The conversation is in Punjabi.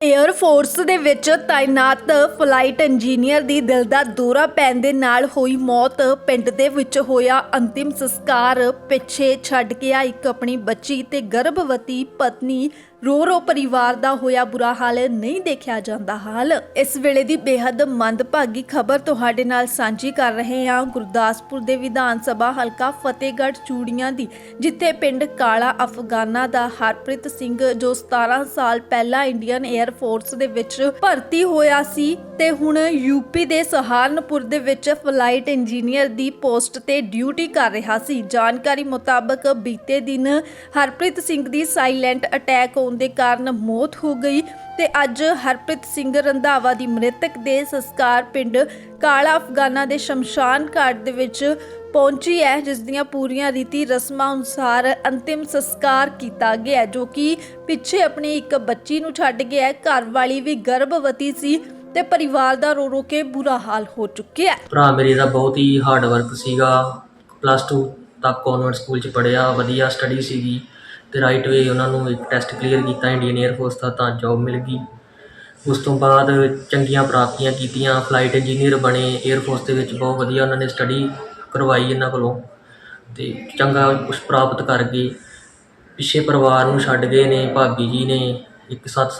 에ਅਰ ਫੋਰਸ ਦੇ ਵਿੱਚ ਤਾਇਨਾਤ ਫਲਾਈਟ ਇੰਜੀਨੀਅਰ ਦੀ ਦਿਲ ਦਾ ਦੌਰਾ ਪੈਣ ਦੇ ਨਾਲ ਹੋਈ ਮੌਤ। ਪਿੰਡ ਦੇ ਵਿੱਚ ਹੋਇਆ ਅੰਤਿਮ ਸੰਸਕਾਰ। ਪਿੱਛੇ ਛੱਡ ਗਿਆ ਇੱਕ ਆਪਣੀ ਬੱਚੀ ਤੇ ਗਰਭਵਤੀ ਪਤਨੀ ਰੋ ਰੋ ਪਰਿਵਾਰ ਦਾ ਹੋਇਆ ਬੁਰਾ ਹਾਲ ਨਹੀਂ ਦੇਖਿਆ ਜਾਂਦਾ ਹਾਲ। ਇਸ ਵੇਲੇ ਦੀ ਬੇहद ਮੰਦਭਾਗੀ ਖਬਰ ਤੁਹਾਡੇ ਨਾਲ ਸਾਂਝੀ ਕਰ ਰਹੇ ਹਾਂ। ਗੁਰਦਾਸਪੁਰ ਦੇ ਵਿਧਾਨ ਸਭਾ ਹਲਕਾ ਫਤਿਹਗੜ੍ਹ ਚੂੜੀਆਂ ਦੀ, ਜਿੱਥੇ ਪਿੰਡ ਕਾਲਾ ਅਫਗਾਨਾ ਦਾ ਹਰਪ੍ਰੀਤ ਸਿੰਘ, ਜੋ 17 ਸਾਲ ਪਹਿਲਾਂ ਇੰਡੀਅਨ 에ਅਰ ਫੋਰਸ ਦੇ ਵਿੱਚ ਭਰਤੀ ਹੋਇਆ ਸੀ ਤੇ ਹੁਣ ਯੂਪੀ ਦੇ ਸਹਾਰਨਪੁਰ ਦੇ ਵਿੱਚ ਫਲਾਈਟ ਇੰਜੀਨੀਅਰ ਦੀ ਪੋਸਟ ਤੇ ਡਿਊਟੀ ਕਰ ਰਿਹਾ ਸੀ। ਜਾਣਕਾਰੀ ਮੁਤਾਬਕ ਬੀਤੇ ਦਿਨ ਹਰਪ੍ਰੀਤ ਸਿੰਘ ਦੀ ਸਾਇਲੈਂਟ ਅਟੈਕ ਹੋਣ ਦੇ ਕਾਰਨ ਮੌਤ ਹੋ ਗਈ ਤੇ ਅੱਜ ਹਰਪ੍ਰੀਤ ਸਿੰਘ ਰੰਧਾਵਾ ਦੀ ਮ੍ਰਿਤਕ ਦੇ ਸੰਸਕਾਰ ਪਿੰਡ ਕਾਲਾ ਅਫਗਾਨਾ ਦੇ ਸ਼ਮਸ਼ਾਨ ਘਾਟ ਦੇ ਵਿੱਚ ਪਹੁੰਚੀ ਹੈ, ਜਿਸ ਦੀਆਂ ਪੂਰੀਆਂ ਰੀਤੀ ਰਸਮਾਂ ਅਨੁਸਾਰ ਅੰਤਿਮ ਸੰਸਕਾਰ ਕੀਤਾ ਗਿਆ, ਜੋ ਕਿ ਪਿੱਛੇ ਆਪਣੀ ਇੱਕ ਬੱਚੀ ਨੂੰ ਛੱਡ ਗਿਆ ਘਰ ਵਾਲੀ ਵੀ ਗਰਭਵਤੀ ਸੀ ਤੇ ਪਰਿਵਾਰ ਦਾ ਰੋ ਰੋ ਕੇ ਬੁਰਾ ਹਾਲ ਹੋ ਚੁੱਕਿਆ ਹੈ। ਭਰਾ ਮੇਰੇ ਦਾ ਬਹੁਤ ਹੀ ਹਾਰਡ ਵਰਕ ਸੀਗਾ। ਪਲੱਸ 2 ਤੱਕ ਕਨਵੈਂਟ ਸਕੂਲ ਚ ਪੜਿਆ ਵਧੀਆ ਸਟੱਡੀ ਸੀਗੀ। ਅਤੇ ਰਾਈਟ ਵੇ ਉਹਨਾਂ ਨੂੰ ਇੱਕ ਟੈਸਟ ਕਲੀਅਰ ਕੀਤਾ ਇੰਡੀਅਨ 에ਅਰ ਫੋਰਸ ਦਾ ਤਾਂ ਜੋਬ ਮਿਲ ਗਈ। ਉਸ ਤੋਂ ਬਾਅਦ ਚੰਗੀਆਂ ਪ੍ਰਾਪਤੀਆਂ ਕੀਤੀਆਂ ਫਲਾਈਟ ਇੰਜੀਨੀਅਰ ਬਣੇ 에ਅਰ ਫੋਰਸ ਦੇ ਵਿੱਚ ਬਹੁਤ ਵਧੀਆ ਉਹਨਾਂ ਨੇ ਸਟੱਡੀ ਕਰਵਾਈ ਇਹਨਾਂ ਕੋਲੋਂ ਤੇ ਚੰਗਾ ਕੁਝ ਪ੍ਰਾਪਤ ਕਰ ਗਏ ਪਿੱਛੇ ਪਰਿਵਾਰ ਨੂੰ ਛੱਡ ਗਏ ਨੇ, ਭਾਬੀ ਜੀ ਨੇ, ਇੱਕ ਸੱਤ